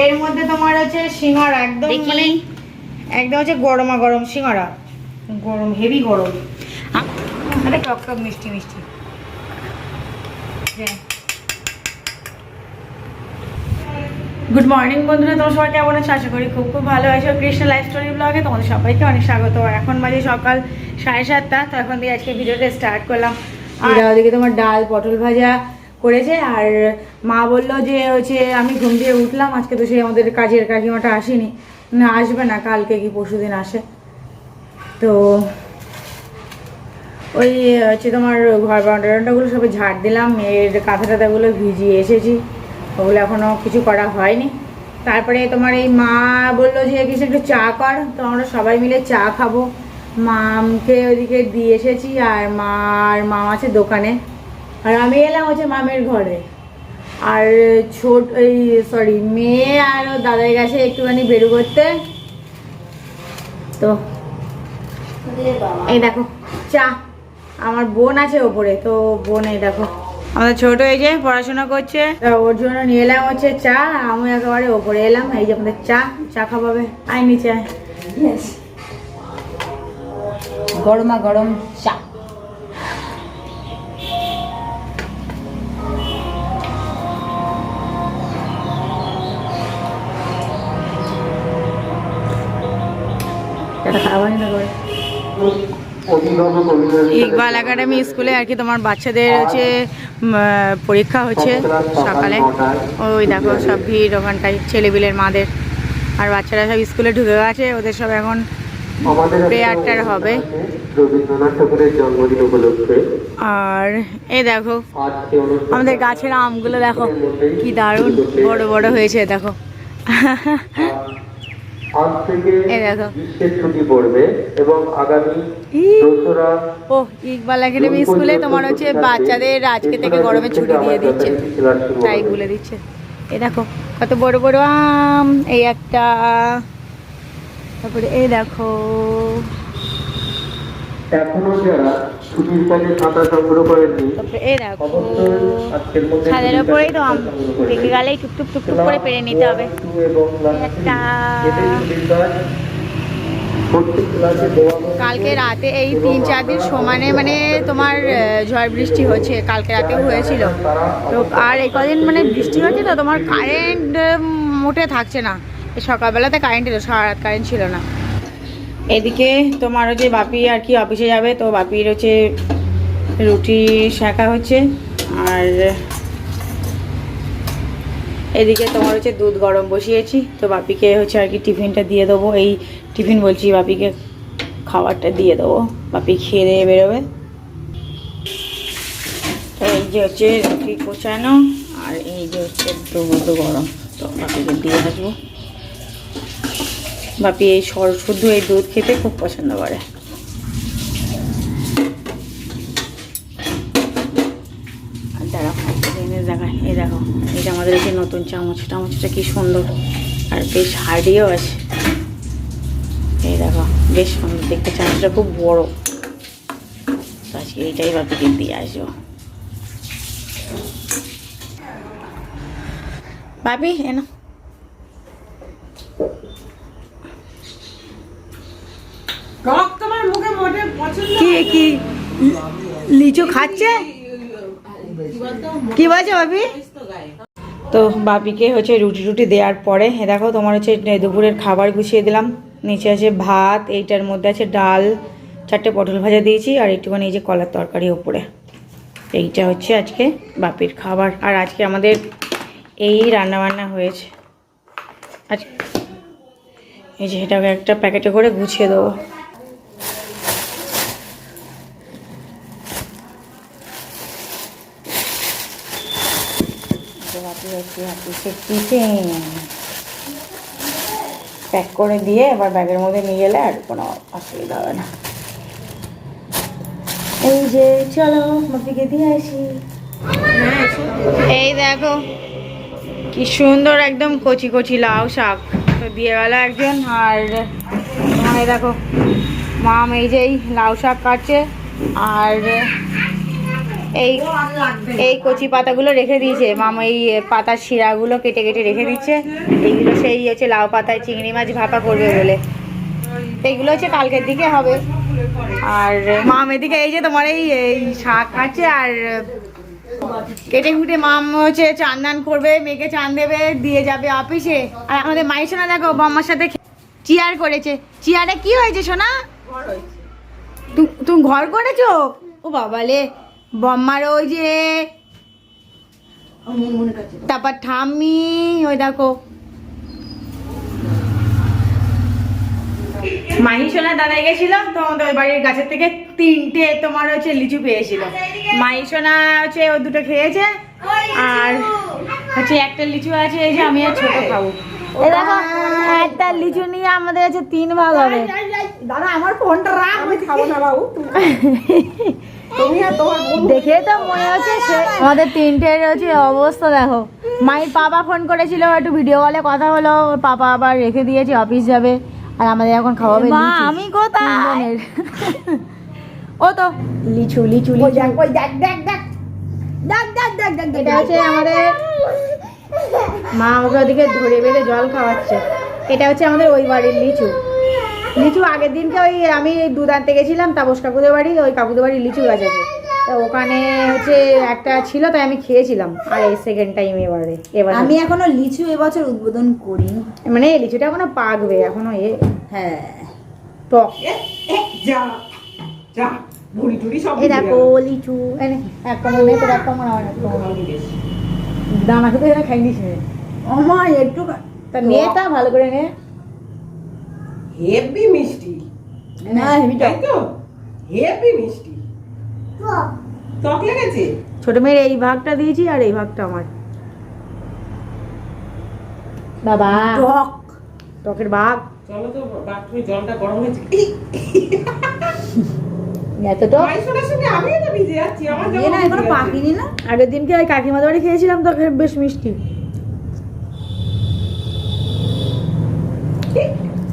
এর মধ্যে তোমার হচ্ছে সিঙ্গারা একদম। মানে একদম হচ্ছে গরমা গরম সিঙ্গারা। গরম হেভি গরম। আরে টক টক মিষ্টি মিষ্টি। গুড মর্নিং বন্ধুরা তোমার সবাই কেমন আছো? আশা করি খুব খুব ভালো আছো। কৃষ্ণ লাইফ স্টোরি ব্লগে তোমাদের সবাইকে অনেক স্বাগত। এখন বাজে সকাল সাড়ে সাতটা তো এখন দিয়ে আজকে ভিডিওটা স্টার্ট করলাম। আর ওদিকে তোমার ডাল পটল ভাজা করেছে আর মা বলল যে হচ্ছে আমি ঘুম দিয়ে উঠলাম, আজকে তো সেই আমাদের কাজের কাকিমাটা আসেনি। না, আসবে না, কালকে কি পরশু দিন আসে। তো ওই হচ্ছে তোমার ঘর বারান্দাগুলো সবে ঝাড় দিলাম, মেয়ের কাঁথা টাথাগুলো ভিজিয়ে এসেছি। ওগুলো এখনও কিছু করা হয়নি। তারপরে তোমার এই মা বলল যে কিছু একটু চা কর। তো আমরা সবাই মিলে চা খাব। মামকে ওইদিকে দিয়ে এসেছি আর মা আর মাম আছে দোকানে। আর আমি এলাম হচ্ছে মামের ঘরে। আর ছোট এই সরি মেয়ে আর দাদার কাছে একটুখানি বেরো করতে। তো, এই দেখো, চা। আমার বোন আছে ওপরে, তো বোন এই দেখো। আমাদের ছোট এই যে পড়াশোনা করছে। ওর জন্য নিয়ে এলাম হচ্ছে চা আমি একেবারে ওপরে এলাম, এই যে আমাদের চা। চা খাওয়াবে আয় নিচে গরমা গরম চা। ইকবাল একাডেমি স্কুলে আর কি তোমার বাচ্চাদের হচ্ছে পরীক্ষা হচ্ছে সকালে। ওই দেখো সব ভিড় ওখানটায় ছেলেপিলের মাদের। আর বাচ্চারা সব স্কুলে ঢুকে গেছে ওদের সব এখন প্রেয়ারটার হবে। আর এই দেখো আমাদের গাছের আমগুলো দেখো কি দারুণ বড় বড় হয়েছে দেখো। আজ থেকে। গ্রীষ্মের ছুটি পড়বে এবং আগামী দোসরা ও ইকবাল একাডেমি স্কুলে তোমার হচ্ছে বাচ্চাদের আজকে থেকে গরমে ছুটি দিয়ে দিচ্ছে। তাই গুলে দিচ্ছে। এই দেখো কত বড় বড় আম এই একটা। তারপরে এই দেখো এখনও যারা ছুটির কাজে খাতা সংগ্রহ করেননি দেখো ছাদের ওপরেই তো নিন। গেলেই টুকটুক টুকটুক করে পেরে নিতে হবে। কালকে রাতে এই তিন চার দিন সমানে মানে তোমার ঝড় বৃষ্টি হচ্ছে কালকে রাতে হয়েছিল তো আর এই কদিন মানে বৃষ্টি হচ্ছে তো তোমার কারেন্ট মোটে থাকছে না সকালবেলাতে কারেন্ট এলো সারা রাত কারেন্ট ছিল না এদিকে তোমার হচ্ছে বাপি আর কি অফিসে যাবে, তো বাপির হচ্ছে রুটি শাঁকা হচ্ছে, আর এদিকে তোমার হচ্ছে দুধ গরম বসিয়েছি, তো বাপিকে হচ্ছে আর কি টিফিনটা দিয়ে দেবো। এই টিফিন বলছি বাপিকে খাবারটা দিয়ে দেবো, বাপি খেয়ে দিয়ে বেরোবে। তো এই যে হচ্ছে রুটি কোচানো, আর এই যে হচ্ছে দুধ গরম, তো বাপিকে দিয়ে আসব। বাপি এই সর শুদ্ধ এই দুধ খেতে খুব পছন্দ করে। দেখায় এই দেখো যে আমাদের এই নতুন চামচ, চামচটা কি সুন্দর। আর বেশ হার্ডিও আছে। এই দেখো, বেশ সুন্দর, দেখতে চামচটা খুব বড়। আজকে এইটাই বাপিকে দিয়ে আসব। বাপি এনো কি লিচু খাচ্ছে? কি বলছো বাপি তো বাপিকে হচ্ছে রুটি রুটি দেওয়ার পরে, এ দেখো তোমার হচ্ছে দুপুরের খাবার গুছিয়ে দিলাম। নিচে আছে ভাত, এইটার মধ্যে আছে ডাল, চারটে পটল ভাজা দিয়েছি, আর একটুখানি এই যে কলার তরকারি ওপরে। এইটা হচ্ছে আজকে বাপির খাবার। আর আজকে আমাদের এই রান্না বান্না হয়েছে। আজ এই যে এটাকে একটা প্যাকেটে করে গুছিয়ে দেবো। টিফিন প্যাক করে দিয়ে এবার ব্যাগের মধ্যে নিয়ে গেলে আর কোনো অসুবিধা হবে না। এই যে, চলো বাপিকে দিয়ে আসি। এই দেখো, কি সুন্দর একদম কচি কচি লাউ শাক। তো দিয়ে গেল একজন আর এই দেখো মাম এই যে লাউ শাক কাটছে, আর এই এই কচি পাতাগুলো রেখে দিয়েছে। মামা এই পাতার শিরাগুলো কেটে কেটে রেখে দিচ্ছে। এইগুলো সেই হচ্ছে লাউ পাতায় চিংড়ি মাছ ভাপা করবে বলে। এইগুলো হচ্ছে কালকের দিকে হবে। আর মাম এদিকে এই যে তোমার এই এই শাক আছে আর কেটে কুটে মাম হচ্ছে চান দান করবে মেয়েকে চান দেবে দিয়ে যাবে অফিসে। আর আমাদের মাই সোনা দেখো বম্মার সাথে চেয়ার করেছে। চেয়ারে কি হয়েছে সোনা? তুমি ঘর করেছ? ও বাবালে বম্মার ওই যে তারপর ঠাম্মি ওই দেখো। মাহি সোনা দাদা গেছিল তোমাদের ওই বাড়ির গাছের থেকে তিনটে তোমার হচ্ছে লিচু পেয়েছিল। মাহি সোনা হচ্ছে ও দুটো খেয়েছে আর হচ্ছে একটা লিচু আছে এই যে আমি আর ছোট খাব। এই দেখো একটা লিচু নিয়ে আমাদের হচ্ছে তিন ভাগ হবে। দাদা আমার ফোনটা রাখ আমি খাব না বাবু। দেখে তো মনে হচ্ছে সে আমাদের তিনটের হচ্ছে অবস্থা দেখো। মায়ের পাপা ফোন করেছিল একটু ভিডিও কলে কথা হলো ওর পাপা আবার রেখে দিয়েছে অফিস যাবে। আর আমাদের এখন খাওয়াবে মা, আমি কোথায়? ও তো। লিচু লিচু লিচু। দেখ দেখ দেখ দেখ। দেখ দেখ দেখ দেখ এটা হচ্ছে আমাদের মা ওকে ওদিকে ধরে বেঁধে জল খাওয়াচ্ছে। এটা হচ্ছে আমাদের ওই বাড়ির লিচু। লিচু আগের দিনকে ওই আমি দুধ আনতে গেছিলাম তাপস কাকুদের বাড়ি ওই কাকুদের বাড়ির লিচু গাছ আছে। তো ওখানে হচ্ছে একটা ছিল তাই আমি খেয়েছিলাম। আর এই সেকেন্ড টাইম এবারে এবার। আমি এখনও লিচু এবছর উদ্বোধন করিনি। মানে এই লিচুটা এখনও পাকবে এখনও এ হ্যাঁ। টক। যা যা বুড়ি টুড়ি সব এই দেখো লিচু এনে এক কামড় নেই তোর এক কামড় আমার দানা খেতে এখানে খাই নিস নে। আমার একটু তা নে ভালো করে নে। হেভি মিষ্টি। না হেবি তাই তো হেভি মিষ্টি। টক লেগেছে? ছোট মেয়ের এই ভাগটা দিয়েছি আর এই ভাগটা আমার। বাবা। টক টকের ভাগ। চলো তো বাথরুমে জলটা গরম হয়েছে। এত টক মাইশোনার তো ভিজে যাচ্ছি আমার না এখনও পাকিনি না। আগের দিনকে ওই কাকিমাদের বাড়ি খেয়েছিলাম তো বেশ মিষ্টি।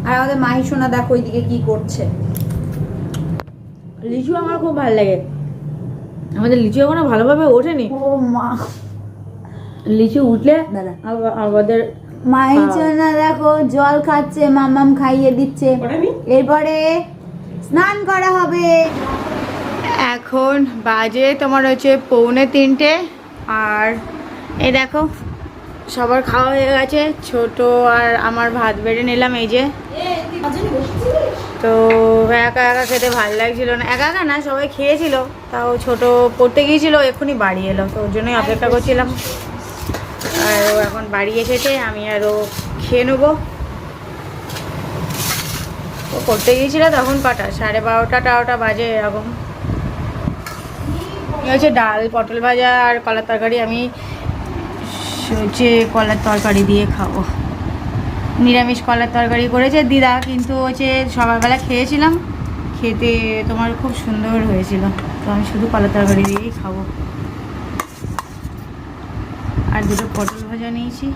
আর আমাদের মাহি সোনা দেখো ওইদিকে কি করছে। লিচু আমার খুব ভালো লাগে। আমাদের লিচু এখনও ভালোভাবে ওঠেনি। ও মা। লিচু উঠলে আমাদের মাহি সোনা দেখো জল খাচ্ছে মামাম খাইয়ে দিচ্ছে। এরপরে স্নান করা হবে। এখন বাজে তোমার হচ্ছে পৌনে তিনটে। আর এই দেখো সবার খাওয়া হয়ে গেছে। ছোট আর আমার ভাত বেড়ে নিলাম, এই যে। তো একা একা খেতে ভালো লাগছিল না। একা একা না, সবাই খেয়েছিল। তাও ছোট পড়তে গিয়েছিল, এক্ষুনি বাড়ি এলো। তো ওর জন্যই অপেক্ষা করছিলাম। আর ও এখন বাড়ি এসেছে, আমি আর ও খেয়ে নেব। ও পড়তে গিয়েছিল তখন কটা? সাড়ে বারোটা, টারোটা বাজে এরকম। হচ্ছে ডাল, পটল ভাজা আর কলার তরকারি আমি হচ্ছে কলার তরকারি দিয়ে খাব নিরামিষ কলার তরকারি করেছে। দিদা কিন্তু হচ্ছে সকালবেলা খেয়েছিলাম, খেতে তোমার খুব সুন্দর হয়েছিল। তো আমি শুধু কলার তরকারি দিয়েই খাব। আর দুটো পটল ভাজা নিয়েছি।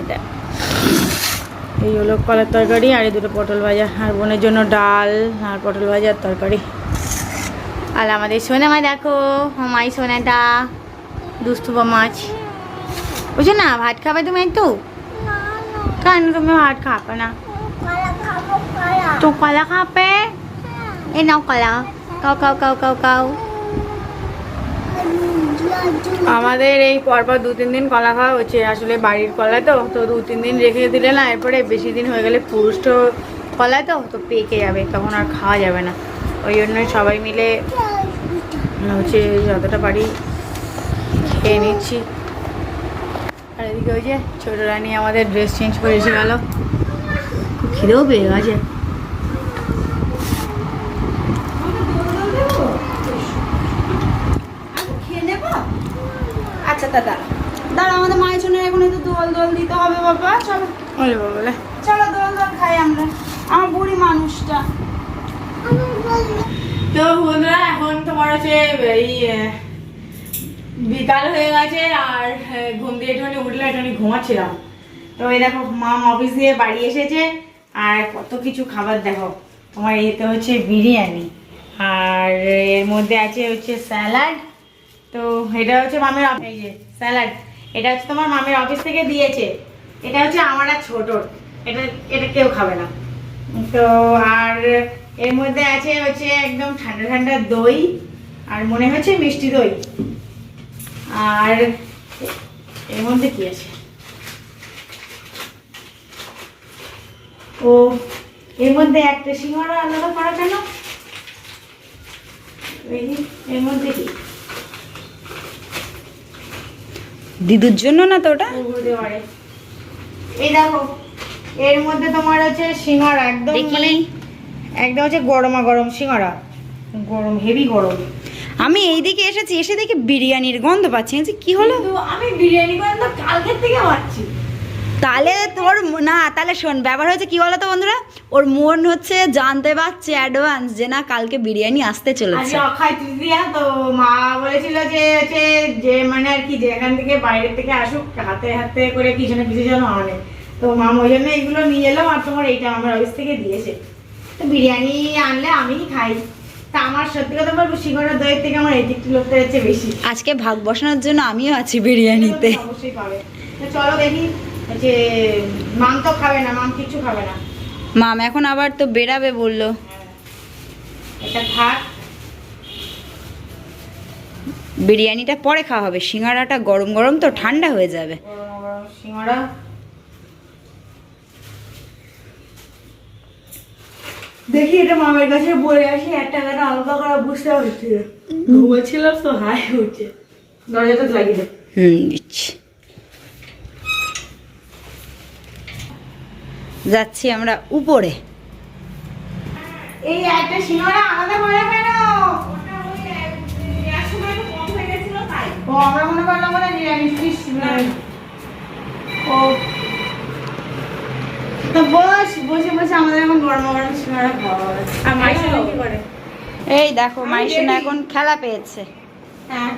এটা এই হলো কলার তরকারি আর এই দুটো পটল ভাজা। আর বোনের জন্য ডাল আর পটল ভাজার তরকারি। আর আমাদের সোনামা দেখো মাই সোনাটা। দুস্তু মাছ। বুঝছ না ভাত খাবে তুমি একটু? কেন তুমি ভাত খাবে না? তো কলা খাবে? এই নাও কলা। Cow cow cow cow cow আমাদের এই পরপর দু তিন দিন কলা খাওয়া হচ্ছে। আসলে বাড়ির কলা তো তো দু তিন দিন রেখে দিলে না এরপরে বেশি দিন হয়ে গেলে পুরুষ্ট কলা তো তো পেকে যাবে তখন আর খাওয়া যাবে না। ওই জন্যই সবাই মিলে হচ্ছে যতটা পারি খেয়ে নিচ্ছি। আর এদিকে ওই যে ছোটো রানী আমাদের ড্রেস চেঞ্জ করে এসে গেল খুব খিদেও পেয়ে গেছে। আচ্ছা দাদা দাদা আমাদের মায়ের জন্য এখন একটু দোল দোল দিতে হবে বাবা চলো। চলো দোল দোল খাই আমরা। আমার বুড়ি মানুষটা। তো বন্ধুরা এখন তোমার হচ্ছে এই বিকাল হয়ে গেছে আর আহ, ঘুম দিয়ে একটুখানি উঠলে একটুখানি ঘুমাচ্ছিলাম। তো এই দেখো মাম অফিস দিয়ে বাড়ি এসেছে আর কত কিছু খাবার দেখো। তোমার এতে হচ্ছে বিরিয়ানি আর এর মধ্যে আছে হচ্ছে স্যালাড। তো এটা হচ্ছে মামের এই যে স্যালাড এটা হচ্ছে তোমার মামের অফিস থেকে দিয়েছে। এটা হচ্ছে আমার আর ছোটর এটা এটা কেউ খাবে না। তো আর এর মধ্যে আছে হচ্ছে একদম ঠান্ডা ঠান্ডা দই আর মনে হচ্ছে মিষ্টি দই। আর এর মধ্যে কি আছে? ও এর মধ্যে একটা সিঙ্গারা আলাদা করা কেন? এর মধ্যে কি? দিদুর জন্য না তো ওটা। এই দেখো এর মধ্যে তোমার হচ্ছে সিঙ্গারা একদম। মানে একদম হচ্ছে গরমা গরম সিঙ্গারা। গরম হেভি গরম। আমি এই দিকে এসেছি এসে দেখি বিরিয়ানির গন্ধ পাচ্ছি। বলছি, কি হলো? আমি বিরিয়ানি গন্ধ কালকের থেকে পাচ্ছি। তাহলে তোর না তাহলে শোন ব্যাপার হচ্ছে কি বলতো বন্ধুরা? ওর মন হচ্ছে জানতে পারছে অ্যাডভান্স যে না কালকে বিরিয়ানি আসতে চলেছে। তো মা বলেছিল যে হচ্ছে যে মানে আর কি যেখান থেকে বাইরের থেকে আসুক হাতে হাতে করে কিছু না কিছু যেন আনে। তো মা ওই জন্য এইগুলো নিয়ে এলাম আর তোমার এইটা আমার অফিস থেকে দিয়েছে। তো বিরিয়ানি আনলে আমিই খাই। তা আমার সত্যি কথা বলব সিঙ্গারা দইয়ের থেকে আমার এইদিকটি লোকটা হচ্ছে বেশি। আজকে ভাগ বসানোর জন্য আমিও আছি বিরিয়ানিতে। এগুলো অবশ্যই পাবে চলো দেখি হচ্ছে মাম তো খাবে না মাম কিচ্ছু খাবে না। মাম এখন আবার তো বেরাবে বলল। এটা থাক। বিরিয়ানিটা পরে খাওয়া হবে সিঙ্গারাটা গরম গরম তো ঠান্ডা হয়ে যাবে। গরম গরম সিঙ্গারা। দেখি এটা মামের কাছে বলে আসি এক টাকাটা আলাদা করা বুঝতে হচ্ছে। ঘুমাচ্ছিলাম তো হাই হচ্ছে। দরজাটা লাগিয়ে দে। হুম দিচ্ছি। যাচ্ছি আমরা উপরে। এই একটা সিঙ্গারা আলাদা করে কেন? ও আমরা মনে করলাম ওরা নিরামিষ ও বস বসে বসে আমাদের এখন গরম গরম সিঙ্গারা খাওয়া হবে আর মাইশা কি করে? এই দেখো মাইশোনা এখন খেলা পেয়েছে। হ্যাঁ।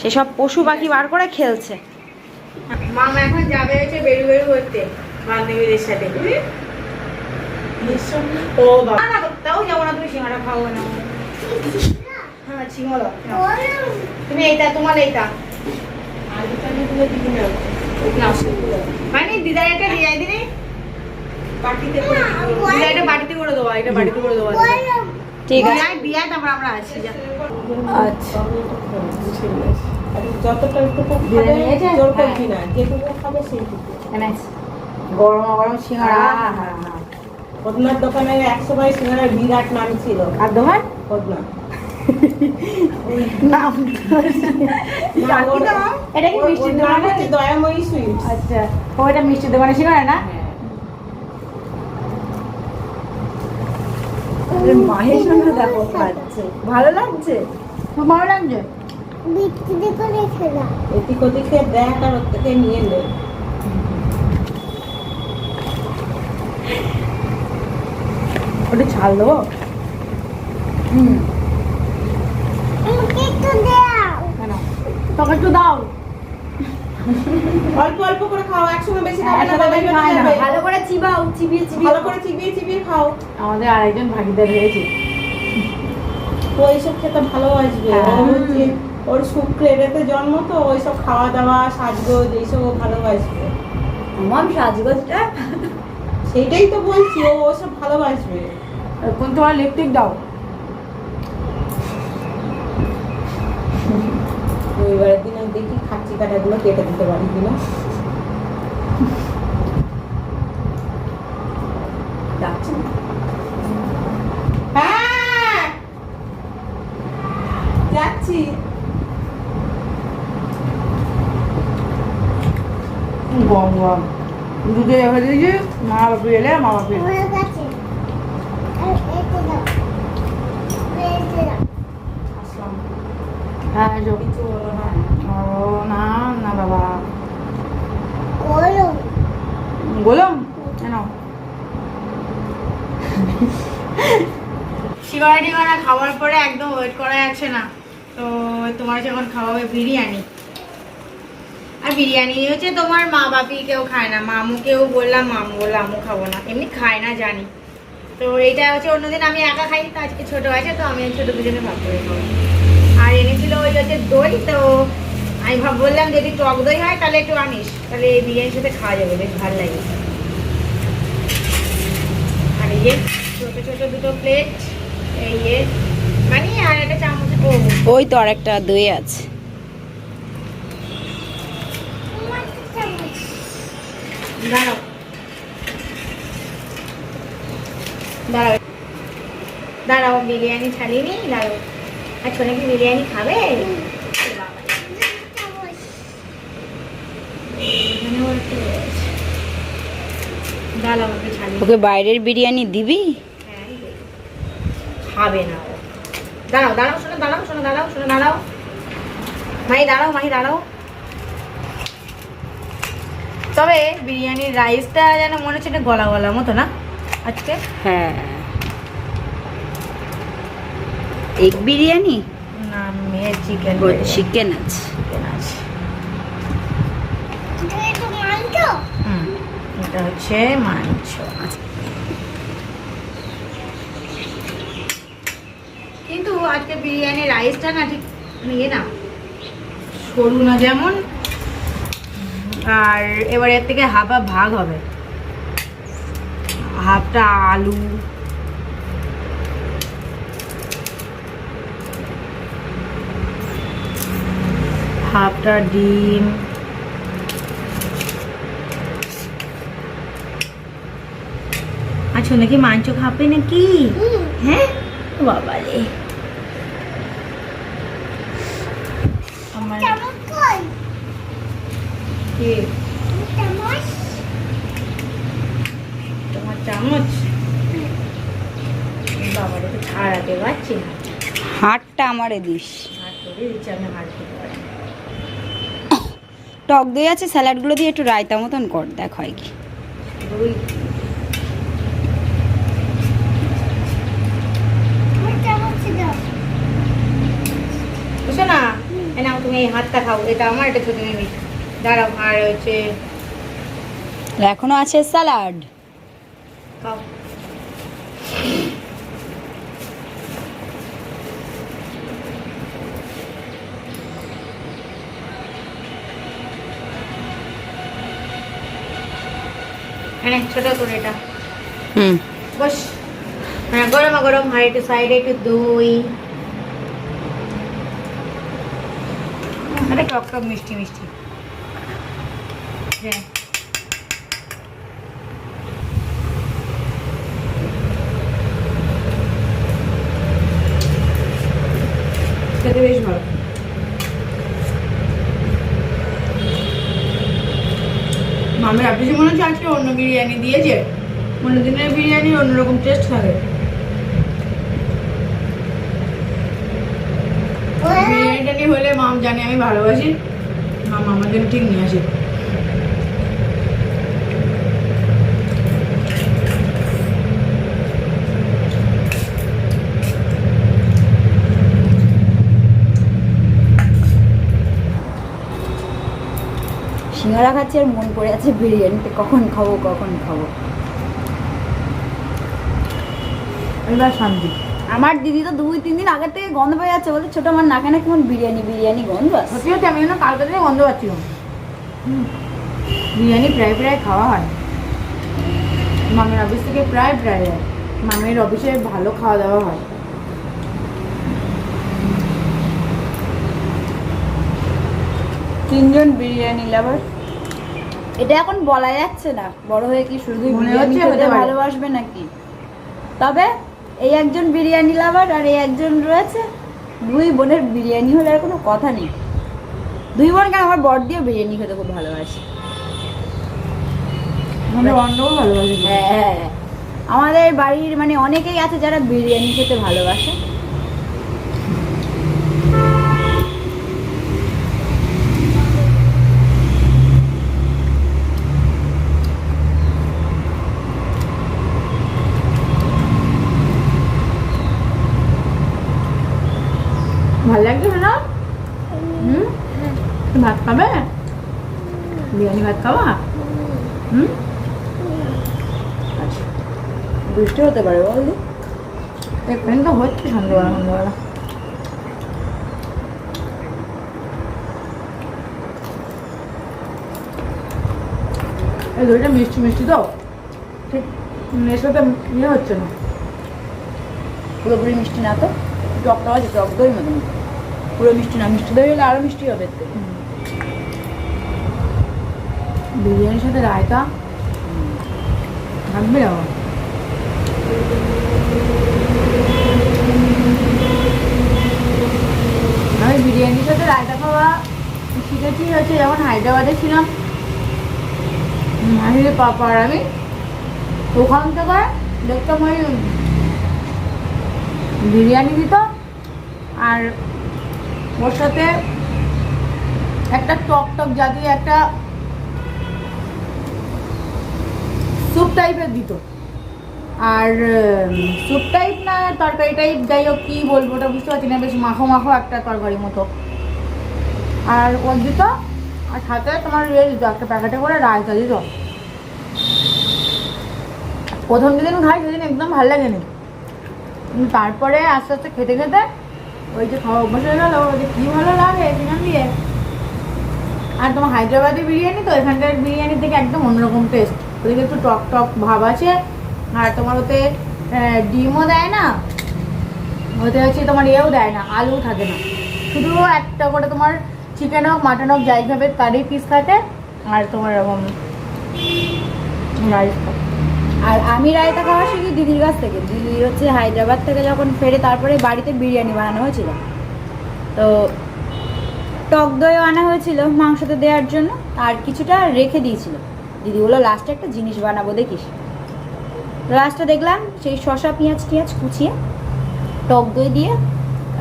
সেসব পশু পাখি বার করে খেলছে। মামা এখন যাবে হচ্ছে বেরু বেরু করতে বান্ধবীদের সাথে। ও বাবা। না তাও যাব না তুমি সিঙ্গারা খাও না। হ্যাঁ সিঙ্গারা তুমি এইটা তোমার এইটা। মানে দিদার একটা দিয়ে দিদি। বাটিতে করে দিদা এটা বাটিতে করে দেবো এটা বাটিতে করে দেবো ঠিক আছে। বিয়ায় বিয়ায় তারপর আমরা আসি যা। আচ্ছা। যতটা একটু জোর হ্যাঁ। না যেটুকু খাবে সেইটুকু। গরম গরম সিঙ্গারা। হ্যাঁ, হ্যাঁ, হ্যাঁ। পদ্মার দোকানে এক সময় সিঙ্গারার বিরাট নাম ছিল। আর দোকান পদ্মা। নাম এটা কি মিষ্টির দোকান দয়াময়ী সুইট আচ্ছা। ও এটা মিষ্টির দোকানে সিঙ্গারা না? মাহের সঙ্গে দেখো খাচ্ছে। ভালো লাগছে? ভালো লাগছে? এদিক ওদিকে দেখ আর ওর থেকে নিয়ে নে। ওটা ছাল দেবো হুম তোকে একটু দাও। অল্প অল্প করে খাও একসঙ্গে বেশি খাবে না। ভালো করে চিবাও চিবিয়ে ভালো করে চিবিয়ে চিবিয়ে খাও। আমাদের আরেকজন ভাগিদার হয়েছে। ও এইসব খেতে ভালোবাসবে। হ্যাঁ। ওর জন্ম তো ওইসব খাওয়া দাওয়া সাজগোজ এইসব ভালোবাসবে। আমার সাজগোজটা? সেইটাই তো বলছি ও ওসব ভালোবাসবে। কোন তোমার লিপস্টিক দাও। আমি দেখি খাচ্ছি কাটাগুলো কেটে দিতে পারি কিনা? হ্যাঁ! যাচ্ছি। গম গম। দুধে রেখে দিয়েছি মা বাপি এলে মা বাপি আসলাম হ্যাঁ এসো। কিছু হলো না ও না না বাবা গোলম কেন? খাওয়ার পরে একদম ওয়েট করা যাচ্ছে না। তো তোমার যখন খাওয়াবে বিরিয়ানি। আর বিরিয়ানি হচ্ছে তোমার মা বাপি কেউ খায় না। মামুকেও বললাম, মামু বলল আমু খাব না। এমনি খায় না, জানি। তো এইটা হচ্ছে অন্যদিন আমি একা খাই, তো আজকে ছোটো আছে, তো আমি ছোট দুজনে ভাগ করে আর এনেছিল ওই হচ্ছে দই, তো আমি ভাব বললাম, যদি টক দই হয়, তাহলে একটু আনিস। তাহলে এই বিরিয়ানির সাথে খাওয়া যাবে, বেশ ভালো লাগে। যে ছোট ছোট দুটো প্লেট এই যে মানে আর একটা চামচ ও। ওই তো আরেকটা দই আছে। দাঁড়াও। দাঁড়াও। দাঁড়াও বিরিয়ানি ছাড়িয়ে নি দাঁড়াও। আর ছোনা কি বিরিয়ানি খাবে? এখানে ওকে বাইরের বিরিয়ানি দিবি? হ্যাঁ, খাবে না দাঁড়াও দাঁড়াও শোনো দাঁড়াও শোনো দাঁড়াও শোনো দাঁড়াও। মাহি দাঁড়াও মাহি দাঁড়াও। তবে বিরিয়ানির রাইসটা যেন মনে হচ্ছে গলা গলা মতো না? আজকে? হ্যাঁ। এগ বিরিয়ানি? না মেয়ের চিকেন চিকেন আছে চিকেন আছে হুম, এটা হচ্ছে মাংস। কিন্তু আজকে বিরিয়ানির রাইসটা না ঠিক ইয়ে না, সরু না যেমন। আর এবার এর থেকে হাফ হাফ ভাগ হবে। হাফটা আলু। হাফটা ডিম। আচ্ছা নাকি মাংস খাবে নাকি? হ্যাঁ? বাবা রে। আমার কি? তোমার চামচ? বাবারে তো ছাড়াতে পারছি না হাটটা আমারে দিস। টক দই আছে স্যালাডগুলো দিয়ে একটু রায়তা মতন কর দেখ হয় কি দুই বুঝছ না এই নাও তুমি এই হাতটা খাও এটা আমার এটা ছোট নিবি দাঁড়াও আর হচ্ছে এখনও আছে স্যালাড। খাও। হ্যাঁ ছোট করে এটা। হুম। বস। হ্যাঁ গরম গরম আর একটু সাইডে একটু দই। আরে টক টক মিষ্টি মিষ্টি। হ্যাঁ। বেশ ভালো। আপনি মনে হচ্ছে আজকে অন্য বিরিয়ানি দিয়েছে অন্য দিনের বিরিয়ানির অন্যরকম টেস্ট থাকে বিরিয়ানিটা নিয়ে হলে মাম জানে আমি ভালোবাসি। মাম আমার জন্য ঠিক নিয়ে আসে। সিঙ্গারা খাচ্ছি আর মন পড়ে আছে বিরিয়ানিতে কখন খাব কখন খাব? এবার শান্তি। আমার দিদি তো দুই তিন দিন আগের থেকে গন্ধ পেয়ে যাচ্ছে। বলতে ছোট আমার নাকে না কেমন বিরিয়ানি বিরিয়ানি গন্ধ আসছে সত্যি হচ্ছে আমি যেন কালকে থেকে গন্ধ পাচ্ছিলাম। বিরিয়ানি প্রায় প্রায় খাওয়া হয়। মামের অফিস থেকে প্রায় প্রায় যায় মামের অফিসে ভালো খাওয়া দাওয়া হয়। তিনজন বিরিয়ানি লাভার। এটা এখন বলা যাচ্ছে না। বড় হয়ে কি শুধু বিরিয়ানি। ভালোবাসবে নাকি? তবে এই একজন বিরিয়ানি লাভার আর এই একজন রয়েছে। দুই বোনের বিরিয়ানি হলে আর কোনো কথা নেই। দুই বোন কেন আমার বর দিয়ে বিরিয়ানি খেতে খুব ভালোবাসে। আমাদের ভালোবাসে। হ্যাঁ হ্যাঁ। আমাদের বাড়ির মানে অনেকেই আছে যারা বিরিয়ানি খেতে ভালোবাসে। ভালো লাগছে না? হুম? ভাত খাবে? বিরিয়ানি ভাত খাওয়া? হুম? আচ্ছা। বৃষ্টি হতে পারে বলদি এখানে তো হচ্ছে সন্ধ্যেবেলা সন্ধ্যেবেলা। এই দইটা মিষ্টি মিষ্টি তো? ঠিক এর সাথে ইয়ে হচ্ছে না। পুরোপুরি মিষ্টি না তো? টকটা আছে টক দই মতন। পুরো মিষ্টি না, মিষ্টি দই হলে আরও মিষ্টি হবে বিরিয়ানির সাথে রায়তা? থাকবে আবার। আমি বিরিয়ানির সাথে রায়তা খাওয়া শিখেছি, হচ্ছে যখন হায়দ্রাবাদে ছিলাম। আমি পাপার আমি ওখান থেকে দেখতাম ওই বিরিয়ানি দিত আর ওর সাথে একটা টক টক জাতীয় একটা স্যুপ টাইপের দিত। আর স্যুপ টাইপ না, তরকারি টাইপ, যাই হোক, কী বলব ওটা বুঝতে পারছি না, বেশ মাখো মাখো একটা তরকারি মতো। আর ওর দিত, আর সাথে তোমার ইয়ে দিত, একটা প্যাকেটে করে রায়তা দিত। প্রথম যেদিন খাই, সেদিন একদম ভালো লাগেনি। তারপরে আস্তে আস্তে খেতে খেতে ওই যে খাওয়া অভ্যাস হয়ে গেলো, ওই যে কী ভালো লাগে সেখান দিয়ে? আর তোমার হায়দ্রাবাদি বিরিয়ানি তো, এখানকার বিরিয়ানির থেকে একদম অন্যরকম টেস্ট ওদিকে একটু টক টক ভাব আছে, আর তোমার ওতে ডিমও দেয় না, ওতে হচ্ছে তোমার ইয়েও দেয় না আলু থাকে না। শুধু একটা করে তোমার চিকেন হোক মাটন হোক, যাই খাবে তারই পিস থাকে, আর তোমার এরকম রাইস আর আমি রায়তা খাওয়া শিখি দিদির কাছ থেকে। দিদি হচ্ছে হায়দ্রাবাদ থেকে যখন ফেরে তারপরে বাড়িতে বিরিয়ানি বানানো হয়েছিল। তো টক দইও আনা হয়েছিল মাংসতে দেওয়ার জন্য, আর কিছুটা রেখে দিয়েছিল। দিদি লাস্টে একটা জিনিস বানাবো, দেখিস। লাস্টে দেখলাম সেই শশা পেঁয়াজ, টিয়াজ কুচিয়ে টক দই দিয়ে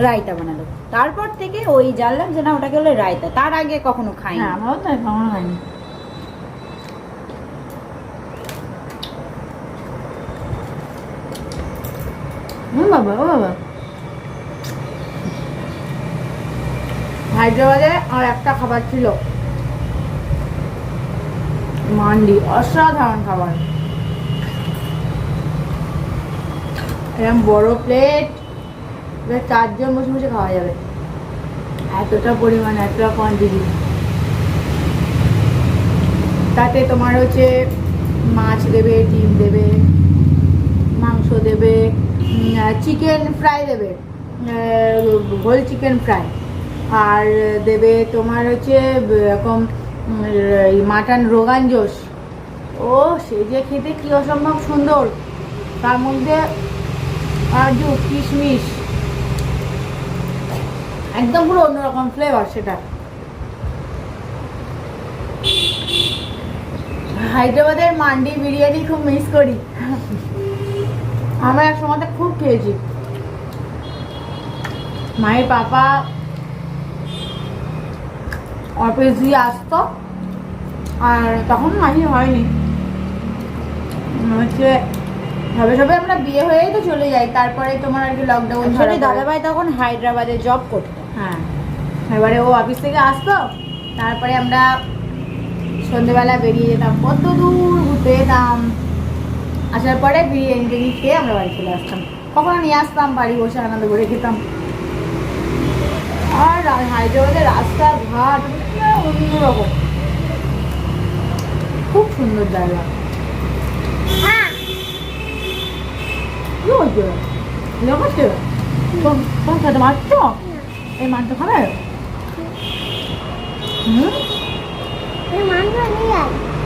রায়তা বানালো। তারপর থেকে ওই জানলাম যে না, ওটাকে বলে রায়তা। তার আগে কখনো খাই না আমারও তো কখনো হয়নি বাবা, ও বাবা। হায়দ্রাবাদে আর একটা খাবার ছিল। মান্ডি, অসাধারণ খাবার। এরকম বড় প্লেট চারজন বসে বসে খাওয়া যাবে। এতটা পরিমাণ, এতটা কোয়ান্টিটি তাতে তোমার হচ্ছে মাছ দেবে, ডিম দেবে, মাংস দেবে চিকেন ফ্রাই দেবে। হোল চিকেন ফ্রাই আর দেবে তোমার হচ্ছে এরকম মাটন রোগান জোশ ও, সে যে খেতে কি অসম্ভব সুন্দর। তার মধ্যে কাজু, কিশমিশ। একদম পুরো অন্যরকম ফ্লেভার সেটা। হায়দ্রাবাদের মান্ডি বিরিয়ানি খুব মিস করি। আমরা এক সময় খুব খেয়েছি। মায়ের পাপা অফিস দিয়ে আসতো আর তখন মাহি হয়নি। হচ্ছে সবে সবে আমরা বিয়ে হয়েই তো চলে যাই তারপরে তোমার আর কি লকডাউন আসলে দাদাভাই তখন হায়দ্রাবাদে জব করতো। হ্যাঁ এবারে ও অফিস থেকে আসতো তারপরে আমরা সন্ধেবেলা বেরিয়ে যেতাম। কত দূর ঘুরতে যেতাম। আসার পরে বিরিয়ানি টিরিয়ানি খেয়ে আমরা বাড়ি চলে আসতাম। কখনো নিয়ে আসতাম বাড়ি বসে আনন্দ করে খেতাম। আর হায়দ্রাবাদের রাস্তাঘাট অন্যরকম। খুব সুন্দর জায়গা। খেতে মারছো? এই খাবে হুম?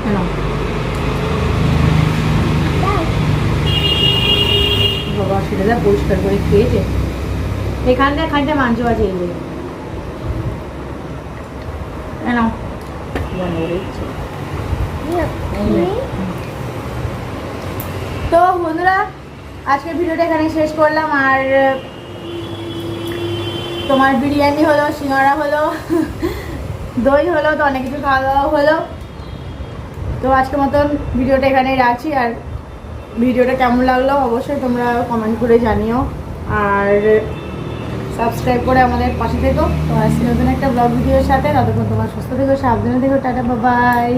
বাবা যা পরিষ্কার করে খেয়েছে। এখানটা খানটা মাংস আছে এই তো বন্ধুরা, আজকের ভিডিওটা এখানে শেষ করলাম। আর, তোমার বিরিয়ানি হলো, সিঙ্গারা হলো, দই হলো, তো অনেক কিছু খাওয়া দাওয়া হলো। তো আজকের মতন ভিডিওটা এখানেই রাখছি। আর ভিডিওটা কেমন লাগল অবশ্যই তোমরা কমেন্ট করে জানিও। আর সাবস্ক্রাইব করে আমাদের পাশে থেকো। তো নতুন একটা ব্লগ ভিডিওর সাথে, ততক্ষণ তোমার সুস্থ থেকো, সাবধানে থেকো, টাটা বাবাই